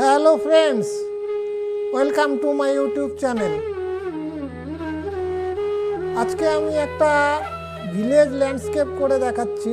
Hello friends welcome to my YouTube channel আজকে আমি একটা ভিলেজ ল্যান্ডস্কেপ করে দেখাচ্ছি।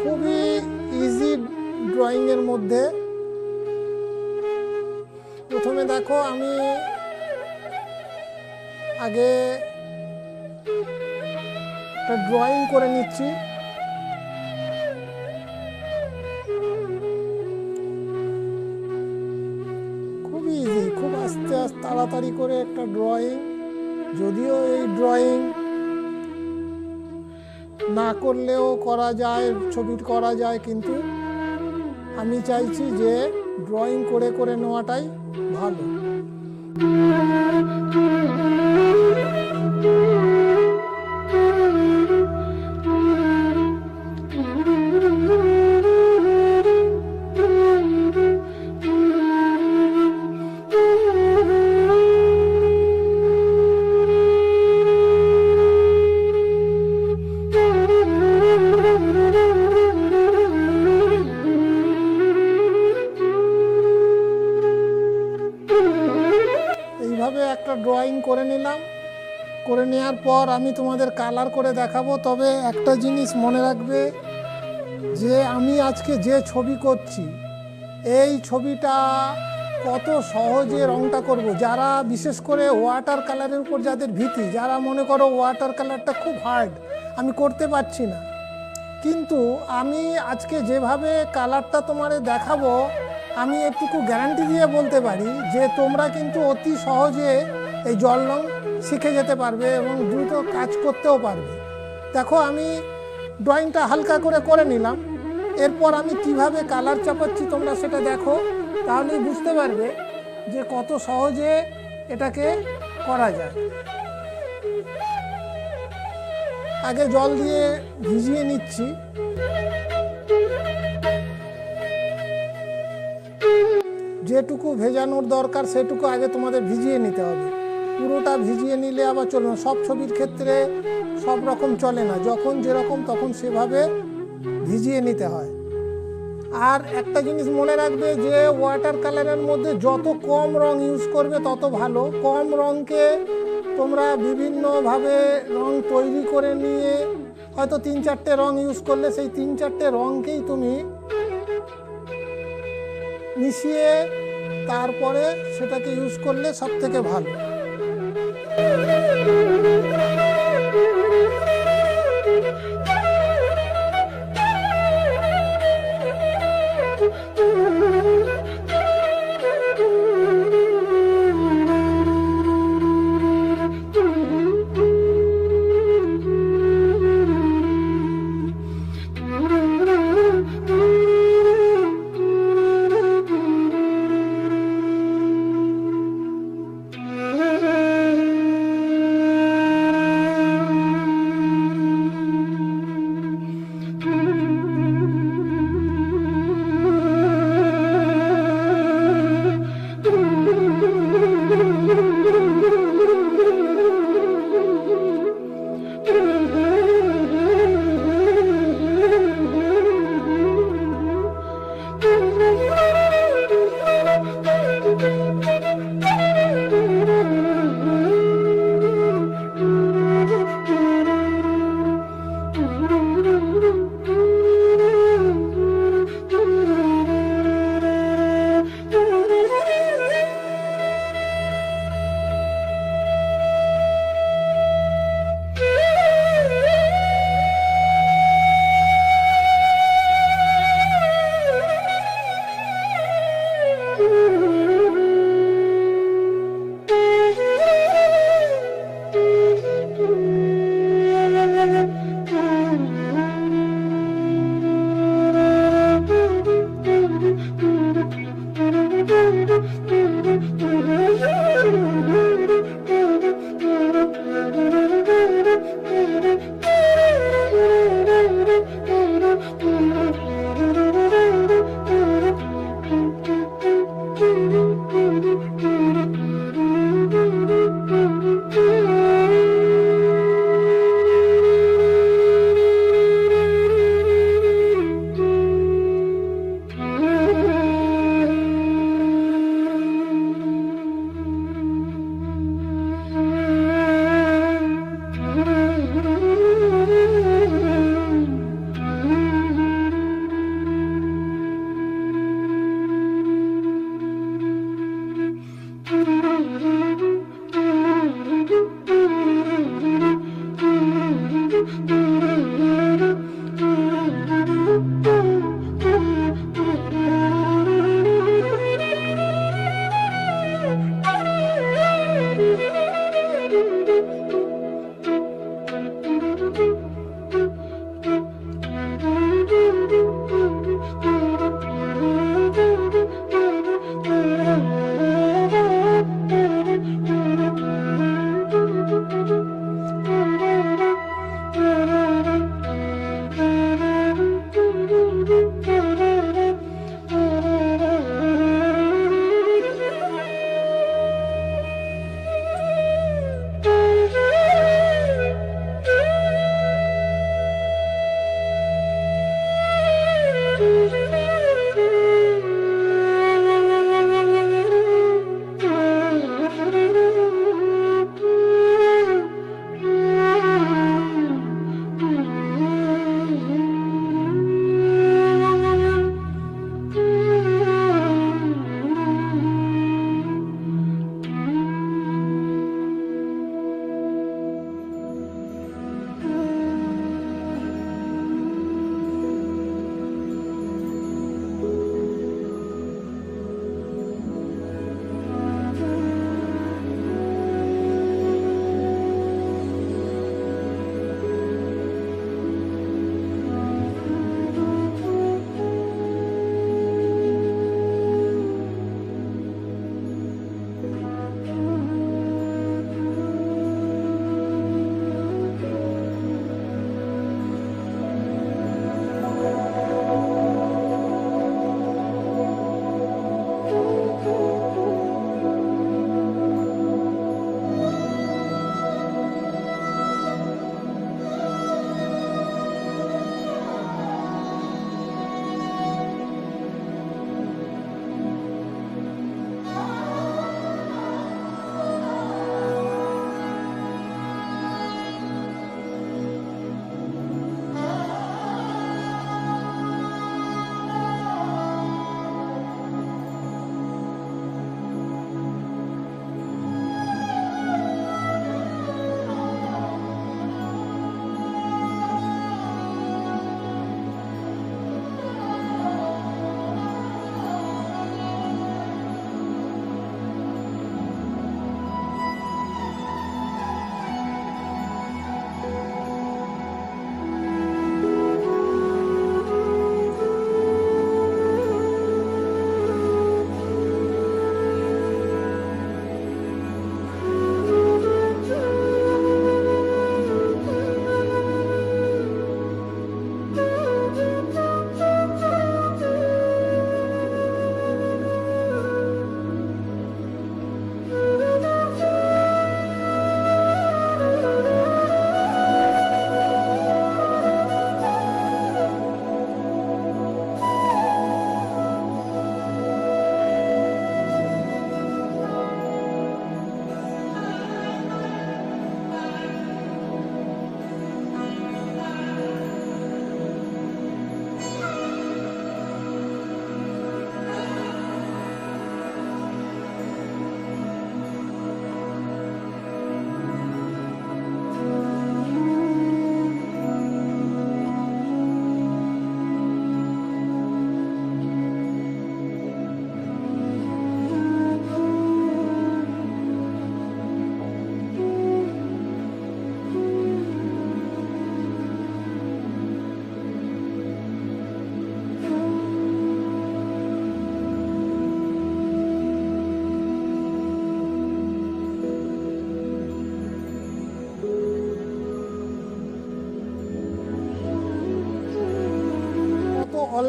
খুবই ইজি ড্রয়িংয়ের মধ্যে। প্রথমে দেখো, আমি আগে একটা ড্রয়িং করে নিচ্ছি। করে একটা ড্রয়িং যদিও এই ড্রয়িং না করলেও করা যায়, ছবি করা যায়, কিন্তু আমি চাইছি যে ড্রয়িং করে করে নেওয়াটাই ভালো। করে পর আমি তোমাদের কালার করে দেখাবো। তবে একটা জিনিস মনে রাখবে যে আমি আজকে যে ছবি করছি, এই ছবিটা কত সহজে রংটা করব। যারা বিশেষ করে ওয়াটার কালারের উপর যাদের ভীতি, যারা মনে করো ওয়াটার কালারটা খুব হার্ড আমি করতে পারছি না। কিন্তু আমি আজকে যেভাবে কালারটা তোমারে দেখাবো, আমি একটুকু গ্যারান্টি দিয়ে বলতে পারি যে তোমরা কিন্তু অতি সহজে এই জল রং শিখে যেতে পারবে এবং দ্রুত কাজ করতেও পারবে। দেখো, আমি ড্রয়িংটা হালকা করে করে নিলাম। এরপর আমি কীভাবে কালার চাপাচ্ছি তোমরা সেটা দেখো। তাহলেই বুঝতে পারবে যে কত সহজে এটাকে করা যায়। আগে জল দিয়ে ভিজিয়ে নিচ্ছি। যেটুকু ভেজানোর দরকার সেটুকু আগে তোমাদের ভিজিয়ে নিতে হবে। পুরোটা ভিজিয়ে নিলে আবার চলবে না। সব ছবির ক্ষেত্রে সব রকম চলে না। যখন যেরকম, তখন সেভাবে ভিজিয়ে নিতে হয়। আর একটা জিনিস মনে রাখবে যে ওয়াটার কালারের মধ্যে যত কম রং ইউজ করবে, তত ভালো। কম রঙকে তোমরা বিভিন্নভাবে রং তৈরি করে নিয়ে হয়তো তিন চারটে রং ইউজ করলে সেই তিন চারটে রঙকেই তুমি মিশিয়ে তারপরে সেটাকে ইউজ করলে সব থেকে ভালো। Thank you.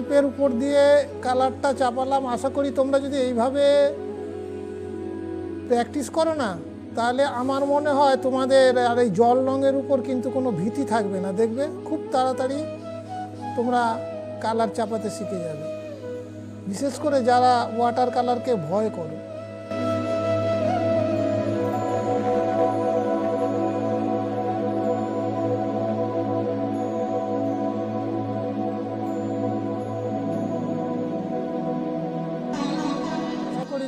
অত উপর দিয়ে কালারটা চাপালাম। আশা করি তোমরা যদি এইভাবে প্র্যাকটিস করো না, তাহলে আমার মনে হয় তোমাদের আর এই জল রঙের উপর কিন্তু কোনো ভীতি থাকবে না। দেখবে খুব তাড়াতাড়ি তোমরা কালার চাপাতে শিখে যাবে। বিশেষ করে যারা ওয়াটার কালারকে ভয় করি।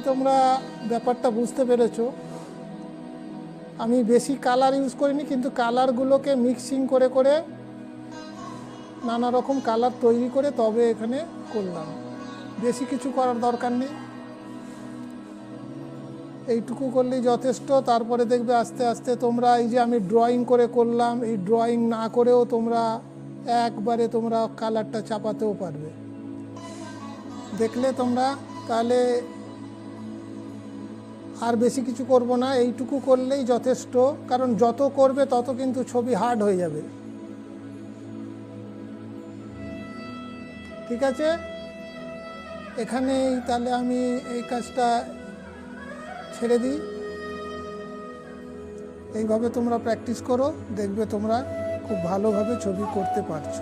তোমরা ব্যাপারটা বুঝতে পেরেছ। আমি বেশি কালার ইউজ করিনি, কিন্তু কালারগুলোকে মিক্সিং করে করে নানা রকম কালার তৈরি করে তবে এখানে করলাম। বেশি কিছু করার দরকার নেই। এইটুকু করলেই যথেষ্ট, তারপরে দেখবে আস্তে আস্তে তোমরা এই যে আমি ড্রয়িং করে করলাম, এই ড্রয়িং না করেও তোমরা একবারে তোমরা কালারটা চাপাতেও পারবে। দেখলে তোমরা তাহলে আর বেশি কিছু করব না, এইটুকু করলেই যথেষ্ট, কারণ যত করবে তত কিন্তু ছবি হার্ড হয়ে যাবে। ঠিক আছে? এখানেই তাহলে আমি এই কাজটা ছেড়ে দিই। এইভাবে তোমরা প্র্যাকটিস করো, দেখবে তোমরা খুব ভালোভাবে ছবি করতে পারছ।